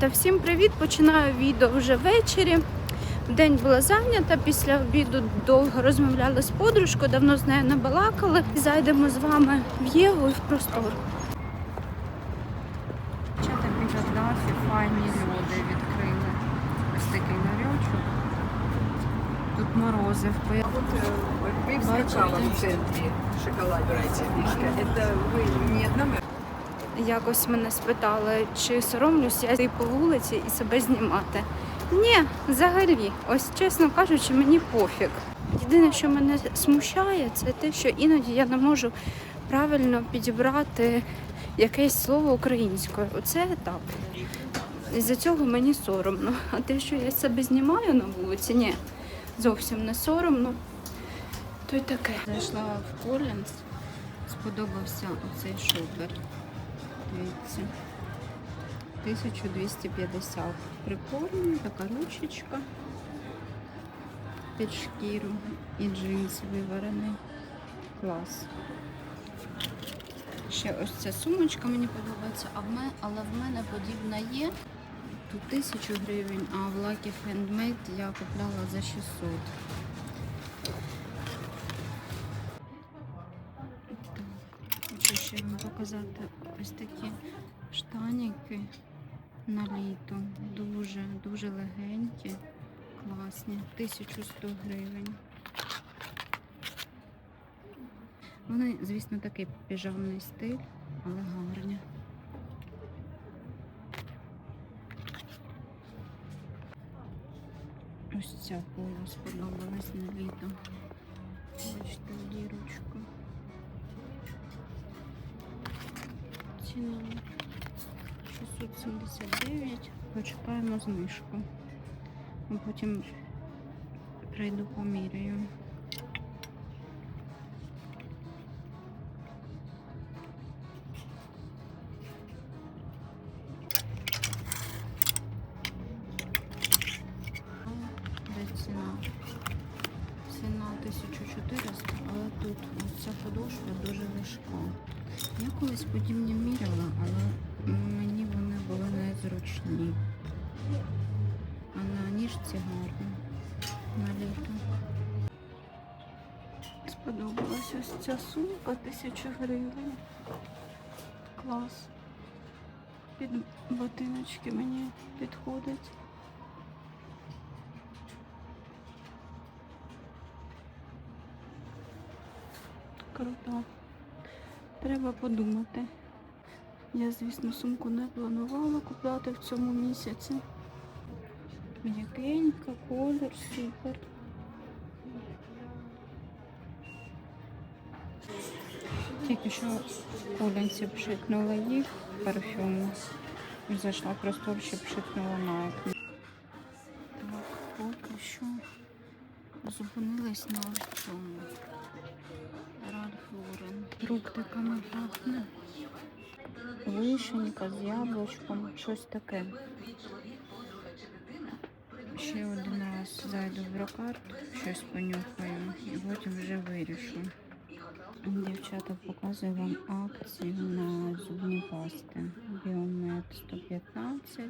Дівчата, всім привіт! Починаю відео вже ввечері. День була зайнята, після обіду довго розмовляли з подружкою, давно з нею не балакали. Зайдемо з вами в Єву і в простор. Дівчата біля дафі файні люди відкрили. Ось такий нарючок. Тут морозив. Вы скакала в центре шоколад брать фишка. Это вы не одна Якось мене спитали, чи соромлюсь я йти по вулиці і себе знімати. Ні, взагалі, ось чесно кажучи, мені пофіг. Єдине, що мене смущає, це те, що іноді я не можу правильно підібрати якесь слово українською. Оце так. Із-за цього мені соромно. А те, що я себе знімаю на вулиці, ні, зовсім не соромно. То й таке. Зайшла в Колінс, сподобався оцей шопер. Дивіться. 1250. Прикольно, така ручечка під шкіру і джинс виварений. Клас. Ще ось ця сумочка мені подобається, але в мене подібна є. Тут 1000 гривень, а в Lucky Handmade я купляла за 600. Хочу вам показати ось такі штаніки на літо. Дуже, дуже легенькі, класні. 1100 гривень. Вони, звісно, такий піжамний стиль, але гарні. Ось ця поло сподобалась на літо. Бачите, дірочку. Ціна 679. Почекаємо знижку. А потім прийду поміряю. Ціна? Ціна 1400, але тут ось ця подошва дуже важка. Я колись подібні міряла, але мені вони були незручні. А на ніжці гарно. На літо. Сподобалась ось ця сумка, тисяча гривень. Клас. Під ботиночки мені підходить. Круто. Треба подумати. Я, звісно, сумку не планувала купляти в цьому місяці. М'якенька, колір, супер. Тільки що Олянці пшикнула їх парфюму. Зайшла простор, ще пшикнула на. Так, поки що зупинилась на ось цьому. Ральф Лорен. Фруктиками пахне. Вишенька з яблучком, щось таке. Ще один раз зайду в брокарт, щось понюхаю і потім вже вирішу. Дівчата, показую вам акцію на зубні пасти. Біомед 115,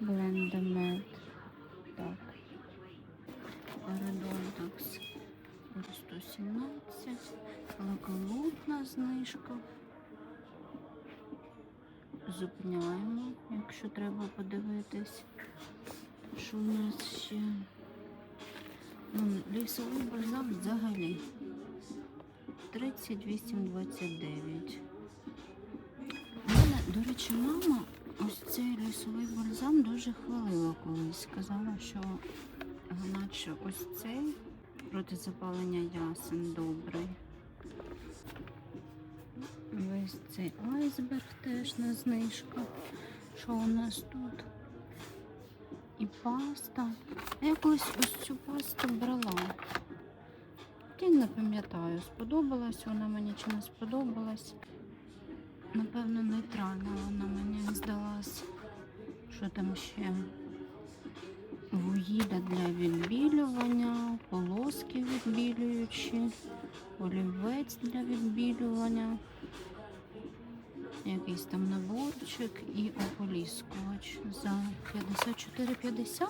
Блендемед. Лаколутна. Зупиняємо, якщо треба подивитись, що у нас ще. Ну, лісовий бальзам взагалі 38,29. У мене, до речі, мама ось цей лісовий бальзам дуже хвалила колись. Сказала, що наче ось цей проти запалення ясен добрий. Весь цей айсберг теж на знижка. Що у нас тут? І паста. Я колись ось цю пасту брала. Я не пам'ятаю, сподобалась вона мені чи не сподобалась. Напевно, нейтральна вона мені здалась. Що там ще? Вуїда для відбілювання, полоски відбілюючі, олівець для відбілювання. Якийсь там наборчик і ополіскувач за 54,50.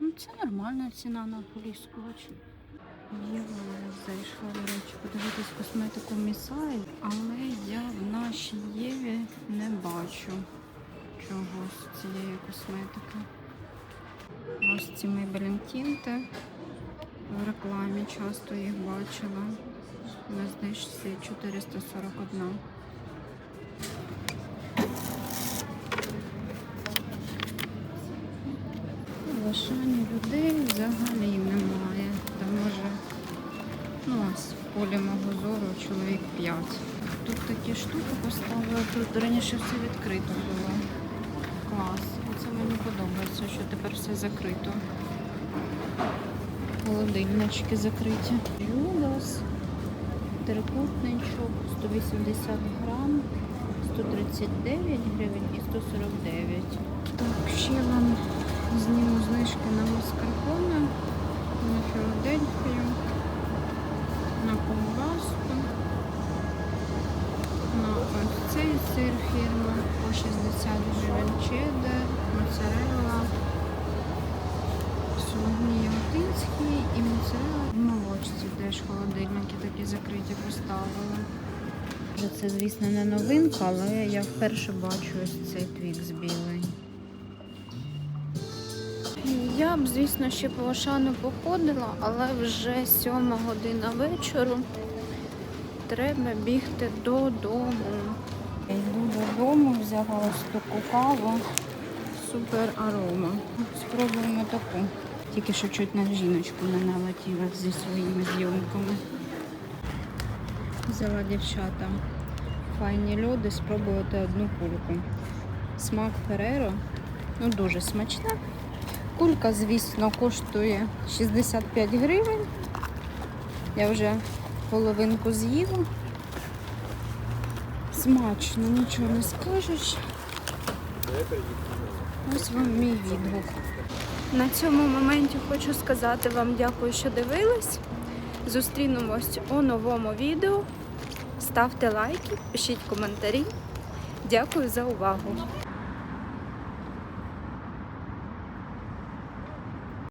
Ну, це нормальна ціна на ополіскувач. Єва зайшла, до речі, подивитись косметику Місай, але я в нашій Єві не бачу чогось цієї косметики. Ось ці Maybelline тінти. В рекламі часто їх бачила. На знижці 441. В Ашані людей взагалі немає. Та може, ну ось в полі мого зору чоловік 5. Тут такі штуки поставили, тут раніше все відкрито було. Клас. Оце мені подобається, що тепер все закрито. Холодильнички закриті. Юлас. Трикутничок 180 грам, 139 гривень і 149. Так, ще вам зніму знижки на маскарпоне, на Філадельфію, на ковбаску, на ось цей сир фірма по 60 гривень чеддер, моцарелла, сьогодні яготинський і моцарелла в молочці теж холодильники такі закриті поставили. Це, звісно, не новинка, але я вперше бачу ось цей твікс білий. Я б, звісно, ще по Ошану походила, але вже сьома година вечору. Треба бігти додому. Я йду додому, взяла ось таку каву. Супер арома. Спробуємо таку. Тільки що чуть на жіночку не налетіла зі своїми зйомками. Взяла дівчата файні льоди, спробувати одну кульку. Смак Фереро. Ну, дуже смачна. Кулька, звісно, коштує 65 гривень. Я вже половинку з'їла. Смачно, нічого не скажеш. Ось вам мій відгук. На цьому моменті хочу сказати вам дякую, що дивились. Зустрінемось у новому відео. Ставте лайки, пишіть коментарі. Дякую за увагу.